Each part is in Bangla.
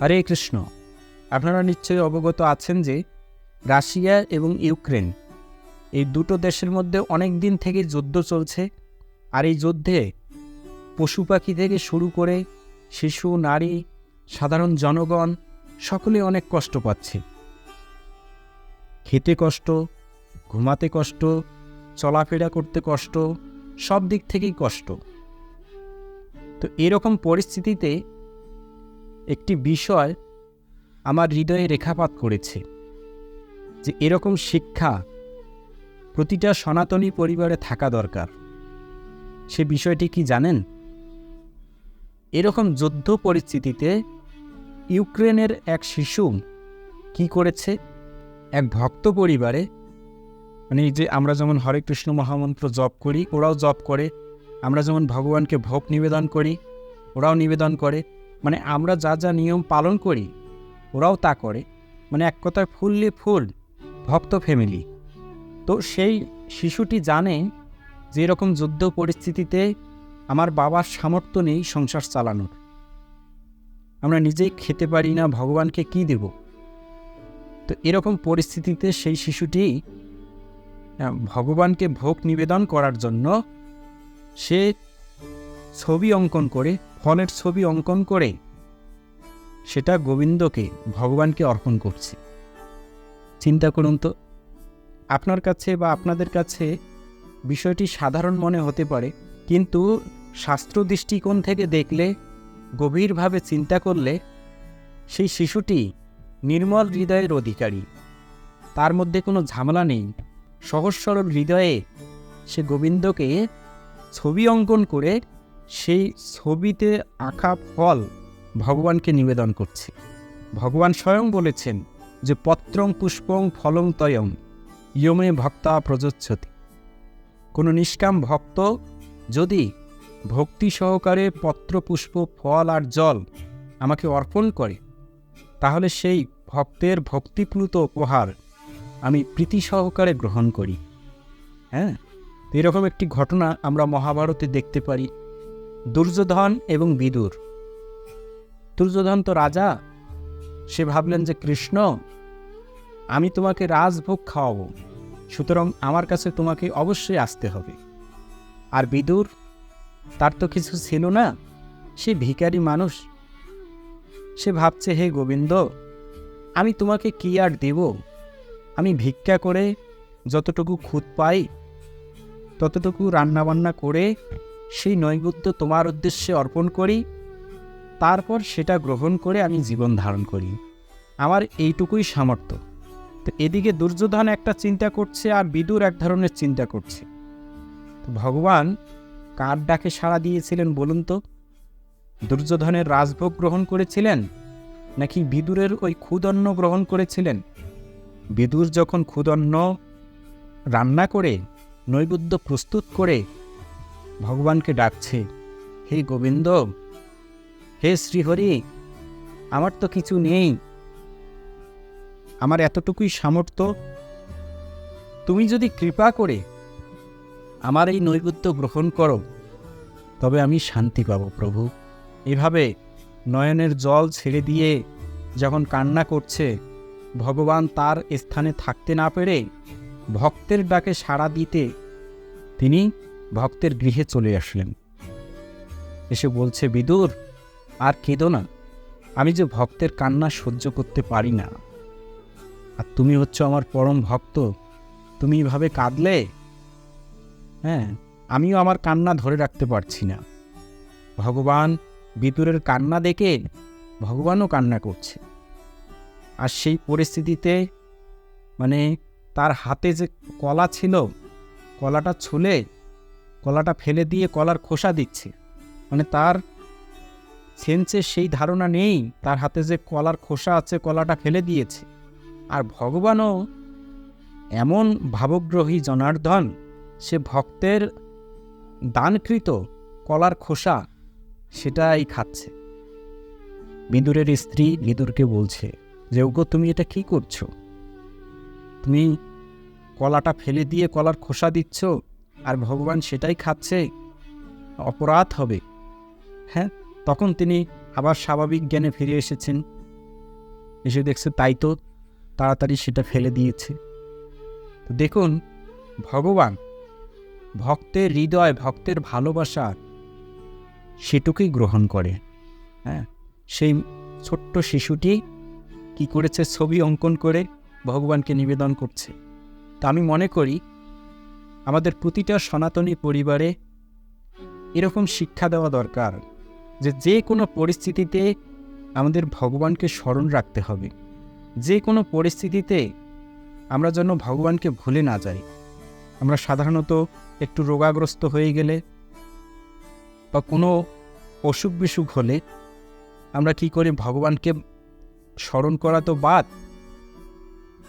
হরে কৃষ্ণ। আপনারা নিশ্চয়ই অবগত আছেন যে রাশিয়া এবং ইউক্রেন এই দুটো দেশের মধ্যে অনেক দিন থেকে যুদ্ধ চলছে আর এই যুদ্ধে পশু পাখি থেকে শুরু করে শিশু, নারী, সাধারণ জনগণ সকলে অনেক কষ্ট পাচ্ছে। খেতে কষ্ট, ঘুমাতে কষ্ট, চলাফেরা করতে কষ্ট, সব দিক থেকেই কষ্ট। তো এরকম পরিস্থিতিতে একটি বিষয় আমার হৃদয়ে রেখাপাত করেছে যে এরকম শিক্ষা প্রতিটা সনাতনী পরিবারে থাকা দরকার। সে বিষয়টি কি জানেন? এরকম যুদ্ধ পরিস্থিতিতে ইউক্রেনের এক শিশু কি করেছে? এক ভক্ত পরিবারে মানে যে আমরা যেমন হরে কৃষ্ণ মহামন্ত্র জপ করি, ওরাও জপ করে, আমরা যেমন ভগবানকে ভোগ নিবেদন করি, ওরাও নিবেদন করে মানে আমরা যা যা নিয়ম পালন করি, ওরাও তা করে। মানে এক কথায় ফুললি ফুল, ভক্ত ফ্যামিলি। তো সেই শিশুটি জানে যে এরকম যুদ্ধ পরিস্থিতিতে আমার বাবার সামর্থ্য নেই সংসার চালানোর। আমরা নিজেই খেতে পারি না, ভগবানকে কি দেব? তো এরকম পরিস্থিতিতে সেই শিশুটি ভগবানকে ভোগ নিবেদন করার জন্য সে ছবি অঙ্কন করে ফলের ছবি অঙ্কন করে সেটা গোবিন্দকে, ভগবানকে অর্পণ করছে। চিন্তা করুন তো, আপনার কাছে বা আপনাদের কাছে বিষয়টি সাধারণ মনে হতে পারে, কিন্তু শাস্ত্র দৃষ্টিকোণ থেকে দেখলে, গভীরভাবে চিন্তা করলে সেই শিশুটি নির্মল হৃদয়ের অধিকারী। তার মধ্যে কোনো ঝামেলা নেই। সহজ সরল হৃদয়ে সে গোবিন্দকে ছবি অঙ্কন করে সেই ছবিতে আঁকা ফল ভগবানকে নিবেদন করছে। ভগবান স্বয়ং বলেছেন যে পত্রং পুষ্পং ফলং তয়ং, ইয়মে ভক্তা প্রযোচ্ছতি। কোনো নিষ্কাম ভক্ত যদি ভক্তি সহকারে পত্র, পুষ্প, ফল আর জল আমাকে অর্পণ করে, তাহলে সেই ভক্তের ভক্তিপ্লুত উপহার আমি প্রীতি সহকারে গ্রহণ করি। হ্যাঁ এরকম একটি ঘটনা আমরা মহাভারতে দেখতে পারি। দুর্যোধন এবং বিদুর। দুর্যোধন তো রাজা, সে ভাবলেন যে কৃষ্ণ, আমি তোমাকে রাজভোগ খাওয়াবো, সুতরাং আমার কাছে তোমাকে অবশ্যই আসতে হবে। আর বিদুর, তার তো কিছু ছিল না, সে ভিখারি মানুষ। সে ভাবছে, হে গোবিন্দ, আমি তোমাকে কি আর দেব? আমি ভিক্ষা করে যতটুকু খুদ পাই, ততটুকু রান্নাবান্না করে সেই নৈবেদ্য তোমার উদ্দেশ্যে অর্পণ করি, তারপর সেটা গ্রহণ করে আমি জীবন ধারণ করি। আমার এইটুকুই সামর্থ্য। তো এদিকে দুর্যোধন একটা চিন্তা করছে আর বিদুর এক ধরনের চিন্তা করছে। ভগবান, কার ডাকে সাড়া দিয়েছিলেন বলুন তো? দুর্যোধনের রাজভোগ গ্রহণ করেছিলেন, নাকি বিদুরের ওই ক্ষুদন্ন গ্রহণ করেছিলেন? বিদুর যখন ক্ষুদন্ন রান্না করে, নৈবেদ্য প্রস্তুত করে ভগবানকে ডাকছে, হে গোবিন্দ, হে শ্রীহরি, আমার তো কিছু নেই। আমার এতটুকুই সামর্থ্য। তুমি যদি কৃপা করে আমার এই নৈবেদ্য গ্রহণ করো, তবে আমি শান্তি পাব প্রভু। এভাবে নয়নের জল ছেড়ে দিয়ে যখন কান্না করছে, ভগবান তার স্থানে থাকতে না পেরে ভক্তের ডাকে সাড়া দিতে তিনি ভক্তের গৃহে চলে আসলেন। এসে বলছে, বিদুর, আর কেঁদো না। আমি যে ভক্তের কান্না সহ্য করতে পারি না। আর তুমি হচ্ছ আমার পরম ভক্ত। তুমি এভাবে কাঁদলে? হ্যাঁ আমিও আমার কান্না ধরে রাখতে পারছি না। ভগবান বিতুরের কান্না দেখে ভগবানও কান্না করছে। আর সেই পরিস্থিতিতে মানে তার হাতে যে কলা ছিল, কলাটা ছুলে কলাটা ফেলে দিয়ে কলার খোসা দিচ্ছে। মানে তার সেন্সে সেই ধারণা নেই, তার হাতে যে কলার খোসা আছে, কলাটা ফেলে দিয়েছে। আর ভগবানও এমন ভাবগ্রহী জনার্দন, সে ভক্তের দানকৃত কলার খোসা সেটাই খাচ্ছে। বিদুরের স্ত্রী বিদুরকে বলছে যে, ওগো, তুমি এটা কি করছ? তুমি কলাটা ফেলে দিয়ে কলার খোসা দিচ্ছ? আর ভগবান সেটাই খাচ্ছে, অপরাধ হবে। হ্যাঁ তখন তিনি আবার স্বাভাবিক জ্ঞানে ফিরে এসেছেন। এসে দেখছে তাই তো তাড়াতাড়ি সেটা ফেলে দিয়েছে। তো দেখুন, ভগবান, ভক্তের হৃদয়, ভক্তের ভালোবাসা সেটুকুই গ্রহণ করে। হ্যাঁ সেই ছোট্ট শিশুটি কি করেছে? ছবি অঙ্কন করে ভগবানকে নিবেদন করছে। তা আমি মনে করি আমাদের প্রতিটা সনাতনী পরিবারে এরকম শিক্ষা দেওয়া দরকার যে যে কোনো পরিস্থিতিতে আমাদের ভগবানকে স্মরণ রাখতে হবে। যে কোনো পরিস্থিতিতে আমরা যেন ভগবানকে ভুলে না যাই। আমরা সাধারণত একটু রোগাগ্রস্ত হয়ে গেলে বা কোনো অসুখ বিসুখ হলে আমরা কি করি ভগবানকে স্মরণ করা তো বাদ?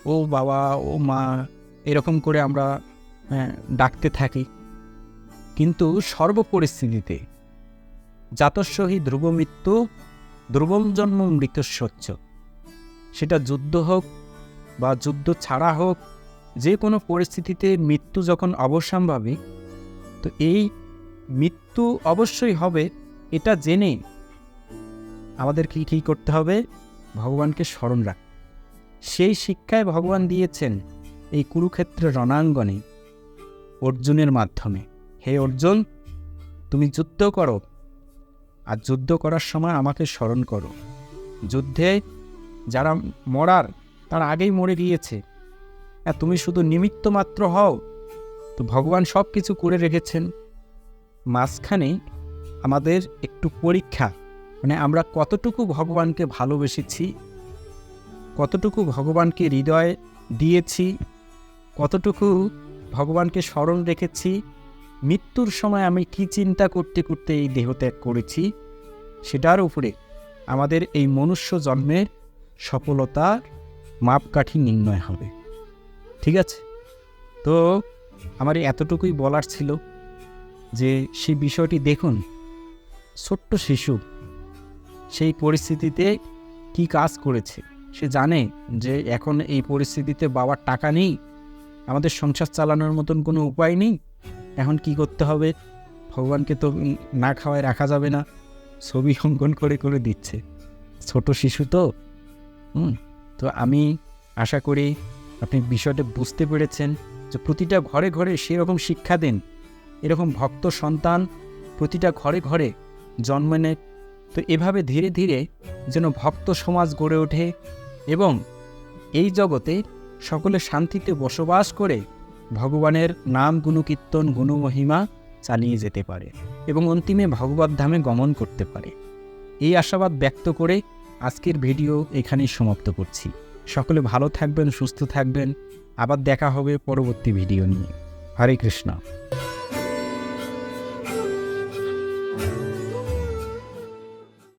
ও বাবা, ও মা, এরকম করে আমরা ডাকতে থাকি। কিন্তু সর্ব পরিস্থিতিতে জাতস্বহী ধ্রুব মৃত্যু ধ্রুবম জন্ম মৃত সচ্চ সেটা যুদ্ধ হোক বা যুদ্ধ ছাড়া হোক, যে কোনো পরিস্থিতিতে মৃত্যু যখন অবশ্যম্ভাবী তো এই মৃত্যু অবশ্যই হবে, এটা জেনে আমাদের কি কী করতে হবে? ভগবানকে স্মরণ রাখ সেই শিক্ষায় ভগবান দিয়েছেন এই কুরুক্ষেত্রের রণাঙ্গনে। অর্জুনের মাধ্যমে। হে অর্জুন, তুমি যুদ্ধ করো আর যুদ্ধ করার সময় আমাকে স্মরণ করো। যুদ্ধে যারা মরার, তারা আগেই মরে গিয়েছে। আর তুমি শুধু নিমিত্ত মাত্র হও, তো ভগবান সব কিছু করে রেখেছেন। মাঝখানে আমাদের একটু পরীক্ষা মানে আমরা কতটুকু ভগবানকে ভালোবেসেছি, কতটুকু ভগবানকে হৃদয় দিয়েছি, কতটুকু ভগবানকে স্মরণ রেখেছি, মৃত্যুর সময় আমি কি চিন্তা করতে করতে এই দেহ ত্যাগ করেছি, সেটার উপরে আমাদের এই মনুষ্য জন্মের সফলতার মাপকাঠি নির্ণয় হবে। ঠিক আছে? তো আমার এতটুকুই বলার ছিল যে, সেই বিষয়টি দেখুন, ছোট্ট শিশু সেই পরিস্থিতিতে কি কাজ করেছে, সে জানে যে এখন এই পরিস্থিতিতে বাবার টাকা নেই আমাদের সংসার চালানোর মতন কোনো উপায় নেই। এখন কি করতে হবে? ভগবানকে তো না খাওয়ায় রাখা যাবে না। ছবি অঙ্কন করে করে দিচ্ছে। ছোট শিশু তো। হুম, তো আমি আশা করি আপনি বিষয়টা বুঝতে পেরেছেন যে প্রতিটা ঘরে ঘরে সেরকম শিক্ষা দিন। এরকম ভক্ত সন্তান প্রতিটা ঘরে ঘরে জন্ম নেয়। তো এভাবে ধীরে ধীরে যেন ভক্ত সমাজ গড়ে ওঠে এবং এই জগতে সকলে শান্তিতে বসবাস করে ভগবানের নাম, গুণকীর্তন, গুণমহিমা চালিয়ে যেতে পারে এবং অন্তিমে ভগবত ধামে গমন করতে পারে। এই আশাবাদ ব্যক্ত করে আজকের ভিডিও এখানেই সমাপ্ত করছি। সকলে ভালো থাকবেন, সুস্থ থাকবেন। আবার দেখা হবে পরবর্তী ভিডিও নিয়ে। হরে কৃষ্ণ।